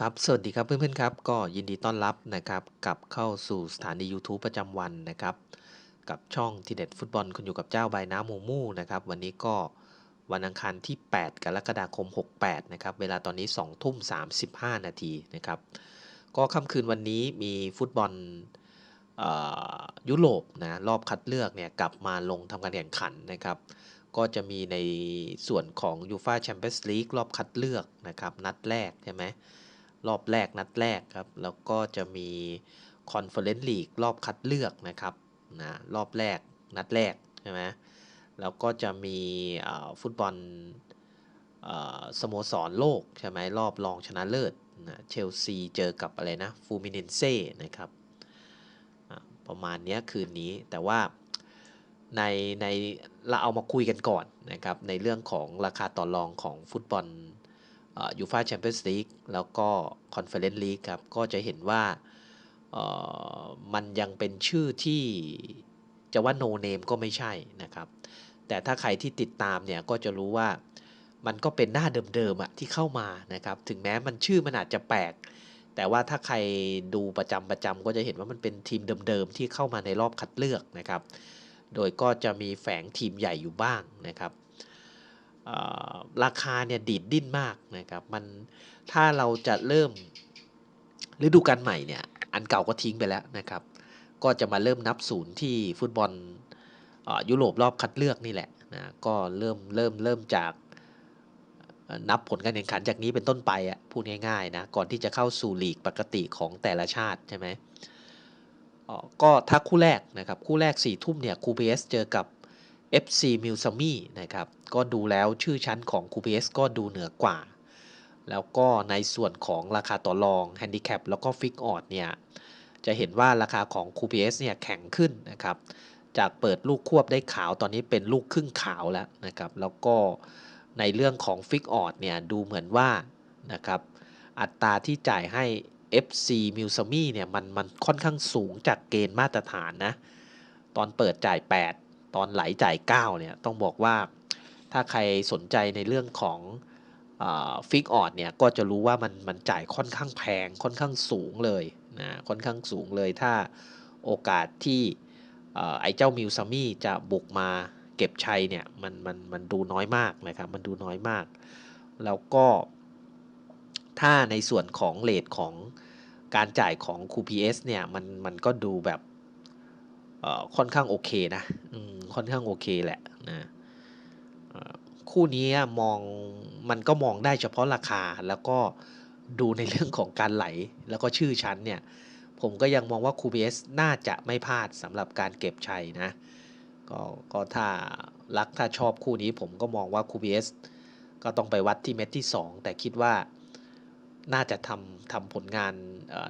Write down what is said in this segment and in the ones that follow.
ครับ สวัสดีครับเพื่อนๆครับ ก็ยินดีต้อนรับนะครับกลับเข้าสู่สถานียูทูบประจำวันนะครับ กับช่องทีเด็ดฟุตบอลคุณอยู่กับเจ้าใบน้ำมูมูนะครับ วันนี้ก็วันอังคารที่ 8 กรกฎาคม 68 นะครับ เวลาตอนนี้ 2 ทุ่ม 35 นาทีนะครับ ก็ค่ำคืนวันนี้มีฟุตบอลออยุโรปนะรอบคัดเลือกเนี่ยกลับมาลงทำการแข่งขันนะครับ ก็จะมีในส่วนของยูฟาแชมเปี้ยนส์ลีกรอบคัดเลือกนะครับ นัดแรกใช่ไหม รอบแรกนัดแรกครับ แล้วก็จะมีคอนเฟอเรนซ์ลีกรอบคัดเลือกนะครับนะรอบแรกนัดแรกใช่ไหมแล้วก็จะมีฟุตบอลสโมสรโลกใช่ไหมรอบรองชนะเลิศนะเชลซีเจอกับอะไรนะฟูมิเนนเซ่นะครับประมาณนี้คืนนี้แต่ว่าในในเราเอามาคุยกันก่อนนะครับในเรื่องของราคาต่อรองของฟุตบอล ยูฟาแชมเปี้ยนส์ลีกแล้วก็คอนเฟอเรนซ์ลีกครับ ก็จะเห็นว่ามันยังเป็นชื่อที่จะว่าโนเนมก็ไม่ใช่นะครับ แต่ถ้าใครที่ติดตามเนี่ยก็จะรู้ว่ามันก็เป็นหน้าเดิมๆอะที่เข้ามานะครับ ถึงแม้มันชื่อมันอาจจะแปลก แต่ว่าถ้าใครดูประจำประจำก็จะเห็นว่ามันเป็นทีมเดิมๆที่เข้ามาในรอบคัดเลือกนะครับ โดยก็จะมีแฝงทีมใหญ่อยู่บ้างนะครับ ราคาเนี่ยดีดดิ้นมากนะครับมันถ้าเราจะเริ่มฤดูกาลใหม่เนี่ยอันเก่าก็ทิ้งไปแล้วนะครับ ก็จะมาเริ่มนับศูนย์ที่ฟุตบอลออยุโรปรอบคัดเลือกนี่แหละนะก็เริ่มเริ่มเริ่มจากนับผลการแข่งขันจากนี้เป็นต้นไปอะพูดง่ายๆนะก่อนที่จะเข้าสู่ลีกปกติของแต่ละชาติใช่ไหมก็ถ้าคู่แรกนะครับคู่แรก4ี่ทุ่มเนี่ยคูเ s เจอกับ FC m i l s a m i นะครับก็ดูแล้วชื่อชั้นของคูเ s ก็ดูเหนือกว่า แล้วก็ในส่วนของราคาต่อรองแฮนดิแคปแล้วก็ฟิกออดเนี่ยจะเห็นว่าราคาของคูเ s เนี่ยแข็งขึ้นนะครับจากเปิดลูกควบได้ขาวตอนนี้เป็นลูกครึ่งขาวแล้วนะครับแล้วก็ในเรื่องของฟิกออดเนี่ยดูเหมือนว่านะครับอัตราที่จ่ายให้ FC m i l s a m i เนี่ยมันมันค่อนข้างสูงจากเกณฑ์มาตรฐานนะตอนเปิดจ่าย 8 ตอนไหลจ่าย9เนี่ยต้องบอกว่าถ้าใครสนใจในเรื่องของฟิกออดเนี่ยก็จะรู้ว่ามันมันจ่ายค่อนข้างแพงค่อนข้างสูงเลยนะค่อนข้างสูงเลยถ้าโอกาสที่ไอ้เจ้ามิวซามี่จะบุกมาเก็บชัยเนี่ยมันมันมันดูน้อยมากนะครับมันดูน้อยมาก แล้วก็ถ้าในส่วนของเลทของการจ่ายของ QPS เนี่ยมันมันก็ดูแบบ ค่อนข้างโอเคนะค่อนข้างโอเคแหละนะคู่นี้มองมันก็มองได้เฉพาะราคาแล้วก็ดูในเรื่องของการไหลแล้วก็ชื่อชั้นเนี่ย ผมก็ยังมองว่า QPS น่าจะไม่พลาดสำหรับการเก็บชัยนะก็ก็ถ้ารักถ้าชอบคู่นี้ผมก็มองว่า QPS ก็ต้องไปวัดที่เม็ดที่ 2 แต่คิดว่าน่าจะทำทำผลงาน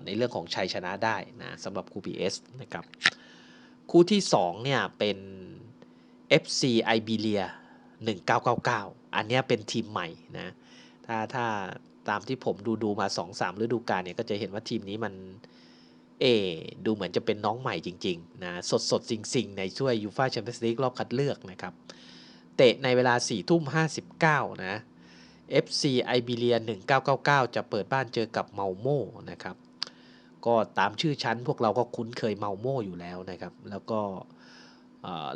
ในเรื่องของชัยชนะได้นะสำหรับ QPS นะครับ คู่ที่ 2 เนี่ย เป็น FC Iberia 1999 อันนี้เป็นทีมใหม่นะ ถ้าถ้าตามที่ผมดูดูมา 2-3ฤดูกาลเนี่ย ก็จะเห็นว่าทีมนี้มัน เอ ดูเหมือนจะเป็นน้องใหม่จริง ๆ นะ สดสดๆสิงๆในช่วยยูฟาแชมเปี้ยนส์ลีกรอบคัดเลือกนะครับ เตะในเวลา4ทุ่ม59 นะ FC Iberia 1999 จะเปิดบ้านเจอกับเมาโมนะครับ ก็ตามชื่อชั้น พวกเราก็คุ้นเคยเมาโมอยู่แล้วนะครับ แล้วก็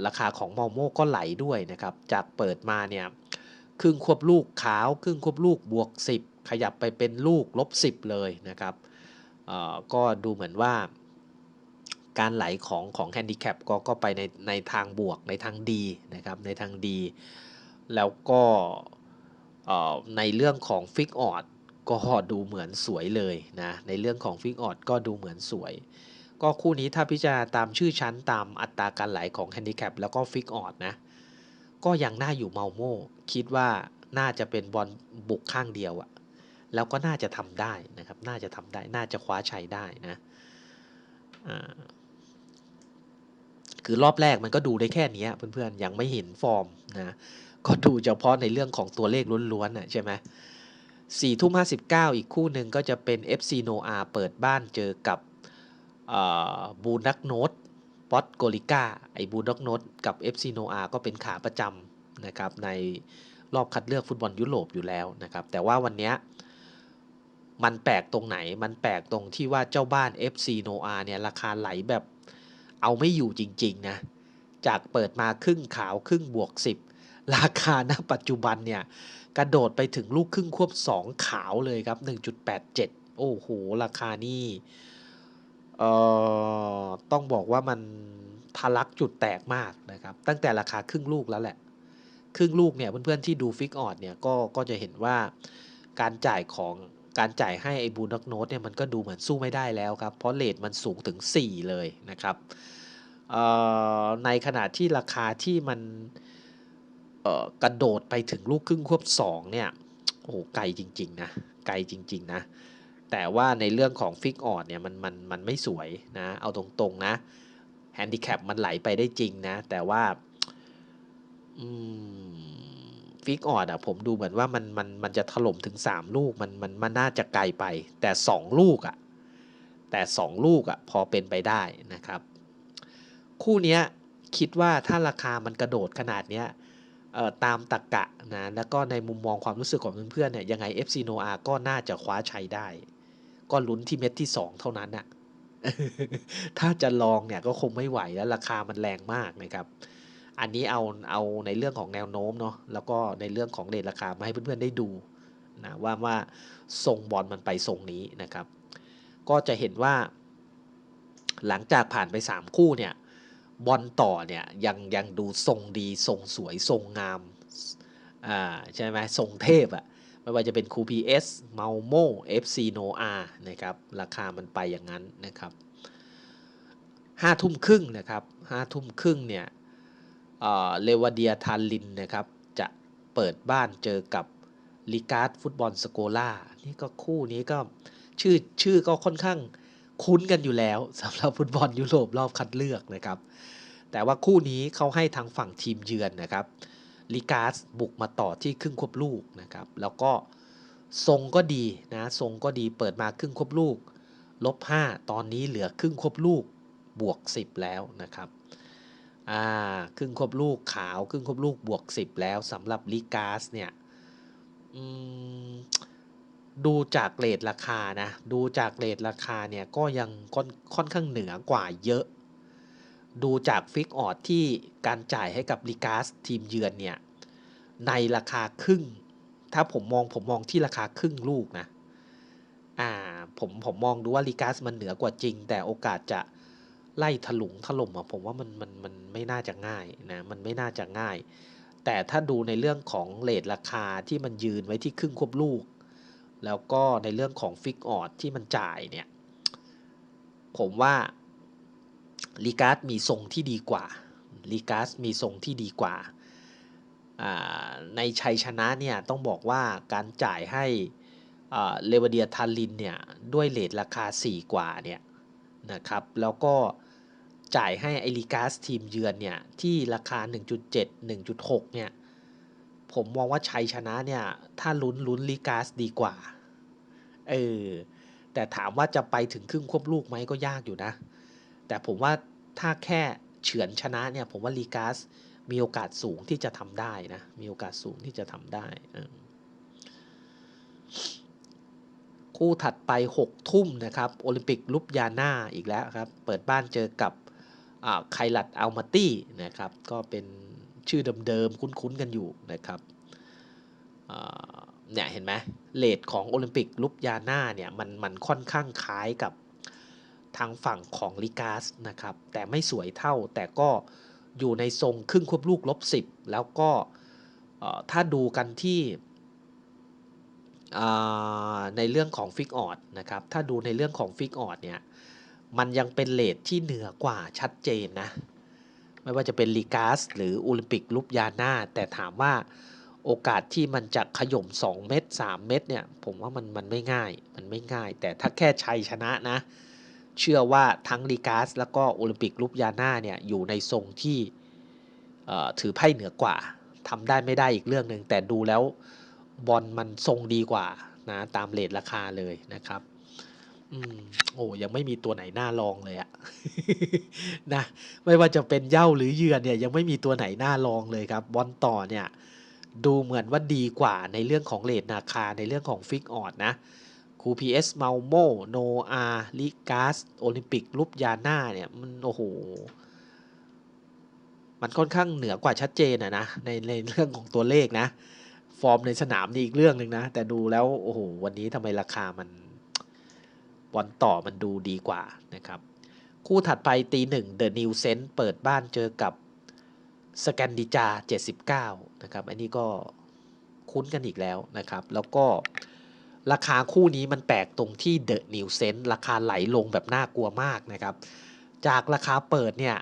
ราคาของเมาโมก็ไหลด้วยนะครับ จากเปิดมาเนี่ยครึ่งควบลูกขาวครึ่งควบลูกบวก 10 ขยับไปเป็นลูกลบ 10 เลยนะครับก็ดูเหมือนว่าการไหลของของแฮนดิแคปก็ก็ไปในในทางบวกในทางดีนะครับในทางดี แล้วก็ในเรื่องของฟิกออด ก็ดูเหมือนสวยเลยนะในเรื่องของฟิกออดก็ดูเหมือนสวย ก็คู่นี้ถ้าพิจารณาตามชื่อชั้นตามอัตราการไหลของแฮนดิแคปแล้วก็ฟิกออดนะก็ยังน่าอยู่เมาโม่คิดว่าน่าจะเป็นบอลบุกข้างเดียวอะแล้วก็น่าจะทำได้นะครับ น่าจะทำได้ น่าจะคว้าชัยได้นะคือรอบแรกมันก็ดูได้แค่นี้เพื่อนๆ ยังไม่เห็นฟอร์มนะ ก็ดูเฉพาะในเรื่องของตัวเลขล้วนๆนะใช่ไหม สี่ทุ่มห้าสิบเก้าอีกคู่หนึ่งก็จะเป็น FC n o a เปิดบ้านเจอกับบูนักโนตปอตโกลิก้าไอบูนักโนตกับ FC n o a ก็เป็นขาประจำนะครับในรอบคัดเลือกฟุตบอลยุโรปอยู่แล้วนะครับ แต่ว่าวันนี้มันแปลกตรงไหน มันแปลกตรงที่ว่าเจ้าบ้าน FC Noah เนี่ยราคาไหลแบบเอาไม่อยู่จริง ๆ นะ จากเปิดมาครึ่งขาวครึ่งบวก 10 ราคาณปัจจุบันเนี่ย กระโดดไปถึงลูกครึ่งควบ 2 ขาวเลยครับ 1.87 โอ้โห ราคานี่เอ่อต้องบอกว่ามันทะลักจุดแตกมากนะครับ ตั้งแต่ราคาครึ่งลูกแล้วแหละ ครึ่งลูกเนี่ยเพื่อนๆที่ดูฟิกออดเนี่ยก็ก็จะเห็นว่าการจ่ายของการจ่ายให้ไอ้บูน็อกโนตเนี่ยมันก็ดูเหมือนสู้ไม่ได้แล้วครับ เพราะเลทมันสูงถึง 4 เลยนะครับในขณะที่ราคาที่มัน กระโดดไปถึงลูกครึ่งควบ2เนี่ยโอ้โหไกลจริง ๆ นะ ไกลจริง ๆ นะ แต่ว่าในเรื่องของฟิกออดเนี่ยมันมันมันไม่สวยนะ เอาตรงๆนะแฮนดิแคปมันไหลไปได้จริงนะ แต่ว่าฟิกออดอะผมดูเหมือนว่ามันมันมันจะถล่มถึง 3 ลูกมันมันมันน่าจะไกลไป แต่ 2 ลูกอะแต่ 2 ลูกอะพอเป็นไปได้นะครับ คู่นี้คิดว่าถ้าราคามันกระโดดขนาดเนี้ย ตามตรกกะนะแล้วก็ในมุมมองความรู้สึกของเพื่อนๆเนี่ยยังไง FC Noah ก็น่าจะคว้าชัยได้ ก็ลุ้นที่เม็ดที่ 2 เท่านั้นนะถ้าจะลองเนี่ยก็คงไม่ไหวแล้วราคามันแรงมากนะครับ อันนี้เอาเอาในเรื่องของแนวโน้มเนาะแล้วก็ในเรื่องของเรทราคามาให้เพื่อนๆได้ดูนะว่าว่าทรงบอลมันไปทรงนี้นะครับ ก็จะเห็นว่า หลังจากผ่านไป 3 คู่เนี่ย บอลต่อเนี่ยยังยังดูทรงดีทรงสวยทรงงามอ่าใช่ไหมทรงเทพอะไม่ว่าจะเป็นคูพีเอสเมาโมเอฟซีโนอานะครับราคามันไปอย่างนั้นนะครับห้าทุ่มครึ่งนะครับห้าทุ่มครึ่งเนี่ยเลวาเดียทานลินนะครับจะเปิดบ้านเจอกับลิการ์ดฟุตบอลสโกล่านี่ก็คู่นี้ก็ชื่อชื่อก็ค่อนข้าง คุ้นกันอยู่แล้วสำหรับฟุตบอลยุโรปรอบคัดเลือกนะครับ แต่ว่าคู่นี้เขาให้ทางฝั่งทีมเยือนนะครับลิการ์ดบุกมาต่อที่ครึ่งควบลูกนะครับ แล้วก็ทรงก็ดีนะทรงก็ดีเปิดมาครึ่งควบลูกลบ5ตอนนี้เหลือครึ่งควบลูกบวก 10 แล้วนะครับอ่าครึ่งควบลูกขาวครึ่งควบลูกบวก 10 แล้วสำหรับลิกาสเนี่ย ดูจากเรทราคานะ ดูจากเรทราคาเนี่ยก็ยังค่อนค่อนข้างเหนือกว่าเยอะ ดูจากฟิกออดที่การจ่ายให้กับลิกาสทีมเยือนเนี่ย ในราคาครึ่ง ถ้าผมมองผมมองที่ราคาครึ่งลูกนะ อ่า ผมผมมองดูว่าลิกาสมันเหนือกว่าจริง แต่โอกาสจะไล่ถลุงถล่มอะผมว่ามันมันมันไม่น่าจะง่ายนะ มันไม่น่าจะง่าย แต่ถ้าดูในเรื่องของเลทราคาที่มันยืนไว้ที่ครึ่งควบลูก แล้วก็ในเรื่องของฟิกออดที่มันจ่ายเนี่ย ผมว่าลีการ์ดมีทรงที่ดีกว่าลีการ์ดมีทรงที่ดีกว่า ในชัยชนะเนี่ยต้องบอกว่าการจ่ายให้เลวเดียทาลินเนี่ย ด้วยเลทราคา 4 กว่าเนี่ยนะครับ แล้วก็จ่ายให้ไอริกาสทีมเยือนเนี่ย ที่ราคา 1.7 1.6 เนี่ย ผมมองว่าชัยชนะเนี่ย ถ้าลุ้นลุ้นลิกาสดีกว่า เออ แต่ถามว่าจะไปถึงครึ่งควบลูกไหมก็ยากอยู่นะ แต่ผมว่าถ้าแค่เฉือนชนะเนี่ย ผมว่าลีกาสมีโอกาสสูงที่จะทำได้นะ มีโอกาสสูงที่จะทำได้ คู่ถัดไป 6 ทุ่มนะครับ โอลิมปิกลุปยาน่าอีกแล้วครับ เปิดบ้านเจอกับไคลัดอัลมาตี้นะครับ ก็เป็น ชื่อเดิมๆ คุ้นๆ กันอยู่นะครับเนี่ยเห็นไหมเลทของโอลิมปิกลุปยาน่าเนี่ยมันมันค่อนข้างคล้ายกับทางฝั่งของลิกาสนะครับ แต่ไม่สวยเท่าแต่ก็อยู่ในทรงครึ่งควบลูกลบ 10 แล้วก็ถ้าดูกันที่ในเรื่องของฟิกออดนะครับ ถ้าดูในเรื่องของฟิกออดเนี่ย มันยังเป็นเลทที่เหนือกว่าชัดเจนนะ ไม่ว่าจะเป็นลีกาสหรือโอลิมปิกลุปยาน่าแต่ถามว่าโอกาสที่มันจะขย่ม 2 เม็ด3 เม็ดเนี่ย ผมว่ามันมันไม่ง่าย มันไม่ง่าย แต่ถ้าแค่ชัยชนะนะ เชื่อว่าทั้งลีกาสแล้วก็โอลิมปิกลุปยาน่าเนี่ย อยู่ในทรงที่ถือไพ่เหนือกว่าทำได้ไม่ได้อีกเรื่องหนึ่งแต่ดูแล้วบอลมันทรงดีกว่านะตามเลทราคาเลยนะครับ อืม โอ้ยังไม่มีตัวไหนน่าลองเลยอะ นะไม่ว่าจะเป็นเย่าหรือเยือนเนี่ยยังไม่มีตัวไหนน่าลองเลยครับ บอลต่อเนี่ย ดูเหมือนว่าดีกว่าในเรื่องของเลทราคาในเรื่องของฟิกออดนะคูคูพีเอสเมาโมโนอาลิกาสโอลิมปิกลุปยาน่าเนี่ยมันโอ้โห มันค่อนข้างเหนือกว่าชัดเจนอะนะในในเรื่องของตัวเลขนะ ฟอร์มในสนามนี่อีกเรื่องหนึ่งนะ แต่ดูแล้ว โอ้โห วันนี้ทำไมราคามัน บอลต่อมันดูดีกว่านะครับ คู่ถัดไปตีหนึ่งเดอะนิวเซนเปิดบ้านเจอกับสแกนดิจา 79 นะครับ อันนี้ก็คุ้นกันอีกแล้วนะครับ แล้วก็ราคาคู่นี้มันแปลกตรงที่เดอะนิวเซนราคาไหลลงแบบน่ากลัวมากนะครับ จากราคาเปิดเนี่ย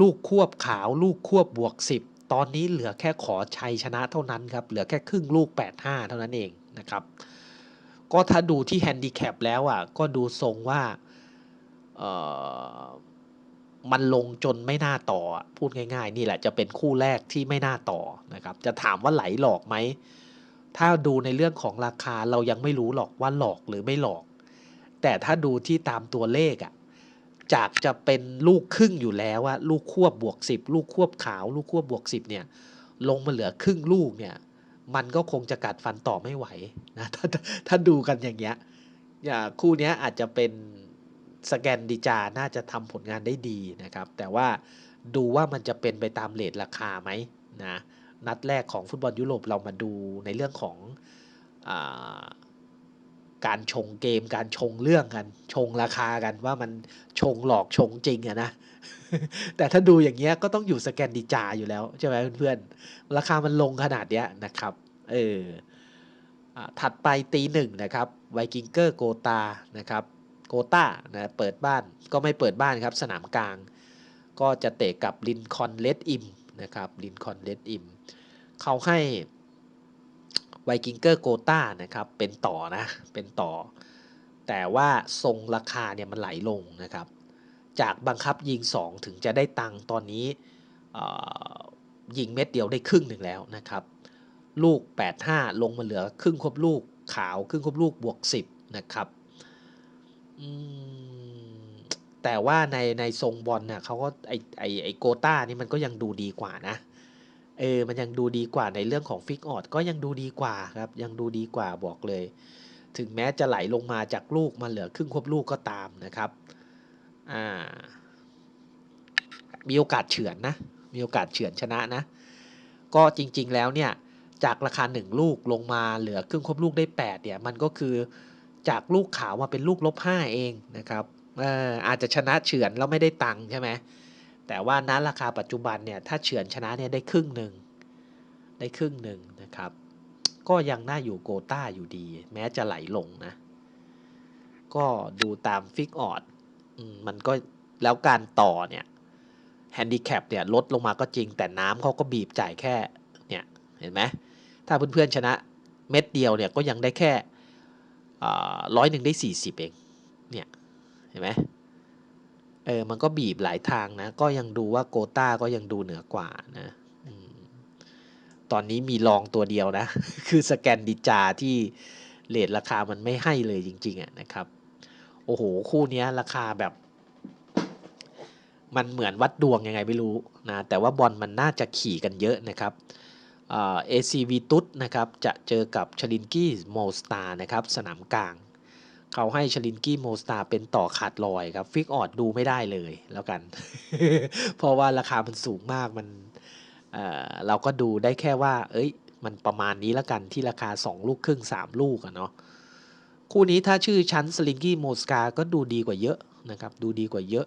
ลูกควบขาวลูกควบบวก 10 ตอนนี้เหลือแค่ขอชัยชนะเท่านั้นครับ เหลือแค่ครึ่งลูก 85 เท่านั้นเองนะครับ ก็ถ้าดูที่แฮนดิแคปแล้วอะ ก็ดูทรงว่าเออมันลงจนไม่น่าต่อ พูดง่าย ๆ นี่แหละจะเป็นคู่แรกที่ไม่น่าต่อนะครับ จะถามว่าไหลหลอกไหม ถ้าดูในเรื่องของราคาเรายังไม่รู้หรอกว่าหลอกหรือไม่หลอก แต่ถ้าดูที่ตามตัวเลขอะจากจะเป็นลูกครึ่งอยู่แล้วว่าลูกควบบวก 10 ลูกควบขาว ลูกควบบวก 10 เนี่ย ลงมาเหลือครึ่งลูกเนี่ย มันก็คงจะกัดฟันต่อไม่ไหวนะถ้าถ้าถ้าดูกันอย่างเงี้ยอย่าคู่นี้อาจจะเป็นสแกนดิจาน่าจะทำผลงานได้ดีนะครับ แต่ว่าดูว่ามันจะเป็นไปตามเลทราคาไหมนะนัดแรกของฟุตบอลยุโรปเรามาดูในเรื่องของอาการชงเกม การชงเรื่องกัน ชงราคากันว่ามันชงหลอกชงจริงอะนะ แต่ถ้าดูอย่างเงี้ยก็ต้องอยู่สแกนดิจาอยู่แล้ว ใช่ไหมเพื่อนๆ ราคามันลงขนาดเนี้ยนะครับเอออถัดไปตีหนึ่งนะครับไวกิงเกอร์โกตานะครับโกตานะเปิดบ้านก็ไม่เปิดบ้านครับ สนามกลาง ก็จะเตะกับลินคอนเลดอิมนะครับลินคอนเลดอิมเขาให้ไวกิงเกอร์โกตานะครับเป็นต่อนะเป็นต่อ แต่ว่าทรงราคาเนี่ยมันไหลลงนะครับ จากบังคับยิง 2 ถึงจะได้ตังค์ตอนนี้ยิงเม็ดเดียวได้ครึ่งหนึ่งแล้วนะครับ ลูก 85 ลงมาเหลือครึ่งครบลูกขาวครึ่งครบลูกบวก 10 นะครับแต่ว่าในในทรงบอลเนี่ยเขาก็ไอไอไอโกต้านี่มันก็ยังดูดีกว่านะเออมันยังดูดีกว่าในเรื่องของฟิกออดก็ยังดูดีกว่าครับยังดูดีกว่าบอกเลย ถึงแม้จะไหลลงมาจากลูกมาเหลือครึ่งครบลูกก็ตามนะครับ อ่ามีโอกาสเฉือนนะ มีโอกาสเฉือนชนะนะ ก็จริงๆแล้วเนี่ยจากราคา 1 ลูกลงมาเหลือครึ่งครบลูกได้ 8 เนี่ย มันก็คือจากลูกขาวมาเป็นลูกลบ 5 เองนะครับเอออาจจะชนะเฉือนแล้วไม่ได้ตังค์ใช่ไหมแต่ว่าณราคาปัจจุบันเนี่ยถ้าเฉือนชนะเนี่ยได้ครึ่งหนึ่งได้ครึ่งหนึ่งนะครับ ก็ยังน่าอยู่โกต้าอยู่ดี แม้จะไหลลงนะ ก็ดูตามฟิกออด มันก็แล้วการต่อเนี่ยแฮนดิแคปเนี่ยลดลงมาก็จริง แต่น้ำเขาก็บีบจ่ายแค่เนี่ยเห็นไหมถ้าเพื่อนๆชนะเม็ดเดียวเนี่ยก็ยังได้แค่ร้อยหนึ่งได้สี่สิบเองเนี่ยเห็นไหมเออมันก็บีบหลายทางนะ ก็ยังดูว่าโกต้าก็ยังดูเหนือกว่านะอตอนนี้มีลองตัวเดียวนะ คือสแกนดิจาที่เลทราคามันไม่ให้เลยจริงๆอะนะครับ โอ้โห คู่นี้ราคาแบบ มันเหมือนวัดดวงยังไงไม่รู้นะ แต่ว่าบอลมันน่าจะขี่กันเยอะนะครับเอซีวีตุสนะครับ จะเจอกับชลินกี้โมสตานะครับ สนามกลาง เขาให้ชลินกี้โมสตาเป็นต่อขาดลอยครับ ฟิกออดดูไม่ได้เลยแล้วกัน เพราะว่าราคามันสูงมากมันเเราก็ดูได้แค่ว่า เอ้ย มันประมาณนี้แล้วกันที่ราคา 2 ลูกครึ่ง 3 ลูกอะเนาะ คู่นี้ถ้าชื่อชั้นสลิงกี้โมสกาก็ดูดีกว่าเยอะนะครับดูดีกว่าเยอะ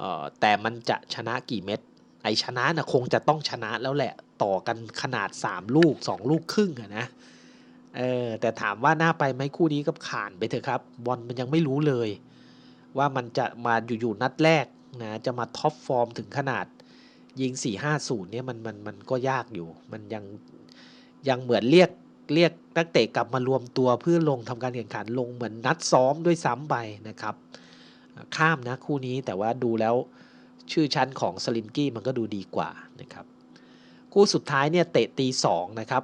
ออแต่มันจะชนะกี่เม็ดไอชนะนะคงจะต้องชนะแล้วแหละต่อกันขนาด 3 ลูก 2 ลูกครึ่งอะนะเออแต่ถามว่าน่าไปไหมคู่นี้ก็ผ่านไปเถอะครับ บอลมันยังไม่รู้เลย ว่ามันจะมาอยู่ๆนัดแรกนะจะมาท็อปฟอร์มถึงขนาดยิง 4-5-0เนี่ยมันมันมันก็ยากอยู่ มันยังยังเหมือนเรียก เรียกนักเตะกลับมารวมตัวเพื่อลงทำการแข่งขันลงเหมือนนัดซ้อมด้วยซ้ำไปนะครับ ข้ามนะคู่นี้แต่ว่าดูแล้วชื่อชั้นของสลินกี้มันก็ดูดีกว่านะครับคู่สุดท้ายเนี่ยเตะตีสองนะครับ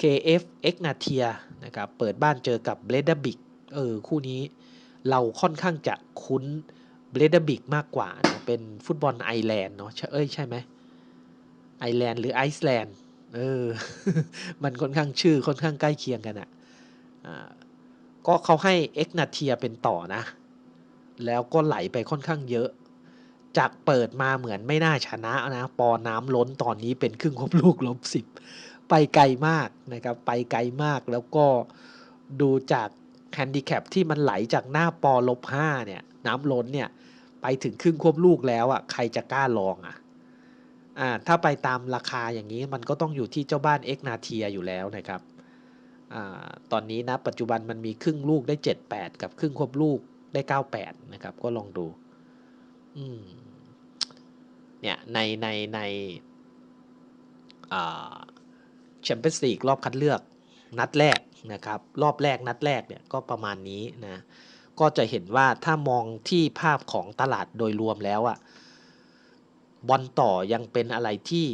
KF X นาเทียนะครับเปิดบ้านเจอกับเบลดบิกเออคู่นี้เราค่อนข้างจะคุ้นเบลดบิกมากกว่านะเป็นฟุตบอลไอแลนด์เนาะเอ้ยใช่ไหมไอแลนด์หรือไอซ์แลนด์ เออ มันค่อนข้างชื่อค่อนข้างใกล้เคียงกันอะ่ะก็เขาให้ X นาเทียเป็นต่อนะ แล้วก็ไหลไปค่อนข้างเยอะ จากเปิดมาเหมือนไม่น่าชนะนะ ปอน้ำล้นตอนนี้เป็นครึ่งครบลูกลบสิบไปไกลมากนะครับ ไปไกลมากแล้วก็ดูจากแฮนดิแคปที่มันไหลจากหน้าปอลบห้าเนี่ย น้ำล้นเนี่ย ไปถึงครึ่งควบลูกแล้วอะ ใครจะกล้าลองอะ อ่าถ้าไปตามราคาอย่างนี้มันก็ต้องอยู่ที่เจ้าบ้าน X นาเทียอยู่แล้วนะครับอ่าตอนนี้นะปัจจุบันมันมีครึ่งลูกได้ 78 กับครึ่งควบลูกได้ 98 นะครับ ก็ลองดูอืมเนี่ยในในในแชมเปี้ยนส์ลีกรอบคัดเลือกนัดแรกนะครับ รอบแรกนัดแรกเนี่ยก็ประมาณนี้นะ ก็จะเห็นว่าถ้ามองที่ภาพของตลาดโดยรวมแล้วอะ บอลต่อยังเป็นอะไรที่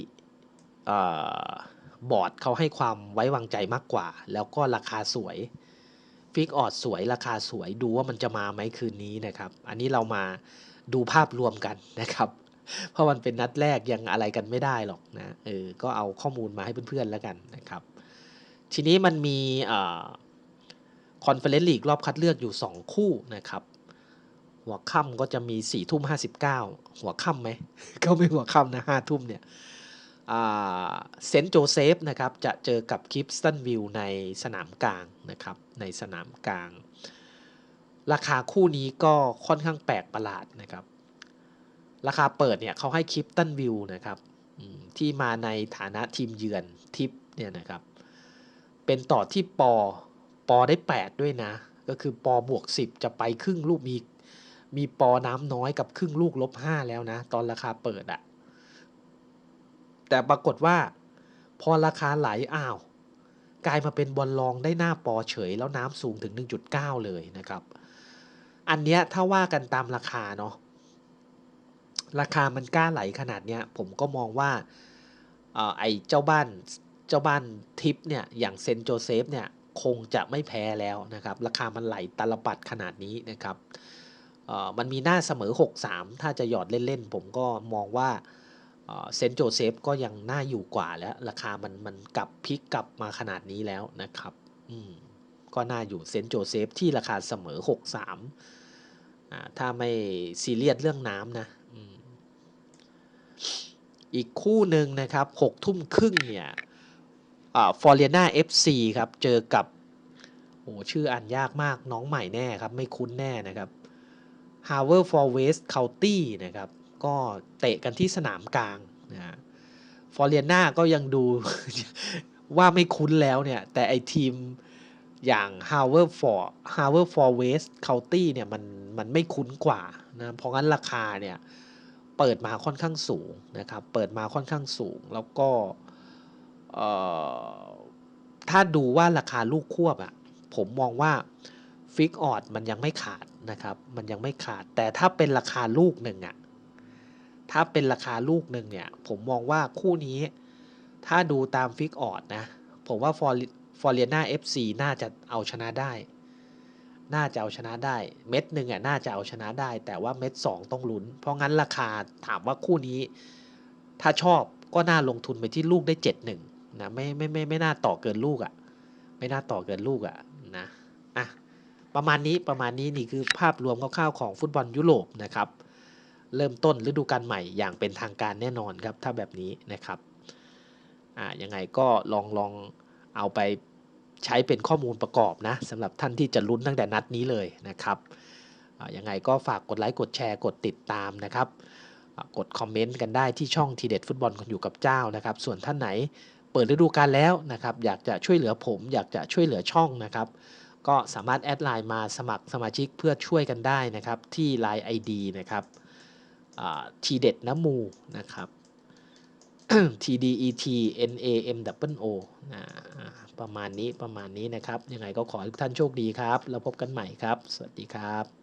บอร์ดเขาให้ความไว้วางใจมากกว่า แล้วก็ราคาสวยฟิกออดสวยราคาสวยดูว่ามันจะมาไหมคืนนี้นะครับ อันนี้เรามาดูภาพรวมกันนะครับ เพราะมันเป็นนัดแรกยังอะไรกันไม่ได้หรอกนะเออก็เอาข้อมูลมาให้เพื่อนๆแล้วกันนะครับ ทีนี้มันมีคอนเฟอเรนซ์ลีกรอบคัดเลือกอยู่ 2 คู่นะครับ หัวค่ำก็จะมี4ี่ทุ่มห้าสิบเก้าหัวค่ำไหม ก็ไม่หัวค่ำนะห้าทุ่มเนี่ยเซนต์โจเซฟนะครับจะเจอกับคิปสตันวิลในสนามกลางนะครับในสนามกลาง ราคาคู่นี้ก็ค่อนข้างแปลกประหลาดนะครับ ราคาเปิดเนี่ยเขาให้คิปตันวิลนะครับที่มาในฐานะทีมเยือนทิปเนี่ยนะครับ เป็นต่อที่ปอปอได้ 8 ด้วยนะ ก็คือปอบวก 10 จะไปครึ่งลูกมี มีปอน้ำน้อยกับครึ่งลูกลบ5แล้วนะ ตอนราคาเปิดอะแต่ปรากฏว่า พอราคาไหลอ้าว กลายมาเป็นบอลลองได้หน้าปอเฉย แล้วน้ำสูงถึง 1.9 เลยนะครับ อันเนี้ยถ้าว่ากันตามราคาเนาะราคามันกล้าไหลขนาดเนี้ย ผมก็มองว่าไอ้เจ้าบ้านเจ้าบ้านทิปเนี่ยอย่างเซนโจเซฟเนี่ยคงจะไม่แพ้แล้วนะครับ ราคามันไหลตลปัดขนาดนี้นะครับ มันมีหน้าเสมอ 6-3 ถ้าจะหยอดเล่น ๆ ผมก็มองว่าเซนโจเซฟก็ยังน่าอยู่กว่าแล้ว ราคามันมันกลับพลิกกลับมาขนาดนี้แล้วนะครับ อืมก็น่าอยู่เซนโจเซฟที่ราคาเสมอ 6-3อ่าถ้าไม่ซีเรียสเรื่องน้ำนะอีกคู่หนึ่งนะครับหกทุ่มครึ่งเนี่ยฟอร์เรียนาเอฟซีครับ เจอกับ โอ้ชื่ออ่านยากมากน้องใหม่แน่ครับ ไม่คุ้นแน่นะครับ Harvard for West County นะครับ ก็เตะกันที่สนามกลางนะฟอร์เรียนาก็ยังดูว่าไม่คุ้นแล้วเนี่ย แต่ไอทีมอย่าง Harvard for Harvard for West County เนี่ยมันมันไม่คุ้นกว่านะเพราะงั้นราคาเนี่ยเปิดมาค่อนข้างสูงนะครับ เปิดมาค่อนข้างสูง แล้วก็ถ้าดูว่าราคาลูกควบอะผมมองว่าฟิกออดมันยังไม่ขาด นะครับ มันยังไม่ขาดแต่ถ้าเป็นราคาลูกหนึ่งอะถ้าเป็นราคาลูกหนึ่งเนี่ย ผมมองว่าคู่นี้ ถ้าดูตามฟิกออดนะ ผมว่าฟอร์ฟอร์เรียนาเอฟซีน่าจะเอาชนะได้ น่าจะเอาชนะได้ เม็ดหนึ่งอะน่าจะเอาชนะได้ แต่ว่าเม็ดสองต้องลุ้น เพราะงั้นราคาถามว่าคู่นี้ ถ้าชอบก็น่าลงทุนไปที่ลูกได้เจ็ดหนึ่งนะไม่ไม่ไม่ไม่น่าต่อเกินลูกอะ ไม่น่าต่อเกินลูกอะนะอะ ประมาณนี้ประมาณนี้นี่คือภาพรวมคร่าวๆของฟุตบอลยุโรปนะครับเริ่มต้นฤดูกาลใหม่อย่างเป็นทางการแน่นอนครับถ้าแบบนี้นะครับอ่ายังไงก็ลองลองเอาไปใช้เป็นข้อมูลประกอบนะสำหรับท่านที่จะลุ้นตั้งแต่นัดนี้เลยนะครับยังไงก็ฝากกดไลค์กดแชร์กดติดตามนะครับกดคอมเมนต์กันได้ที่ช่องทีเด็ดฟุตบอลคนอยู่กับเจ้านะครับ ส่วนท่านไหนเปิดฤดูกาลแล้วนะครับ อยากจะช่วยเหลือผม อยากจะช่วยเหลือช่องนะครับ ก็สามารถแอดไลน์มาสมัครสมาชิกเพื่อช่วยกันได้นะครับที่ Line ID นะครับทีเด็ดน้ำมูนะครับ T D E T N A M W O ประมาณนี้ประมาณนี้นะครับ ยังไงก็ขอให้ทุกท่านโชคดีครับ แล้วพบกันใหม่ครับ สวัสดีครับ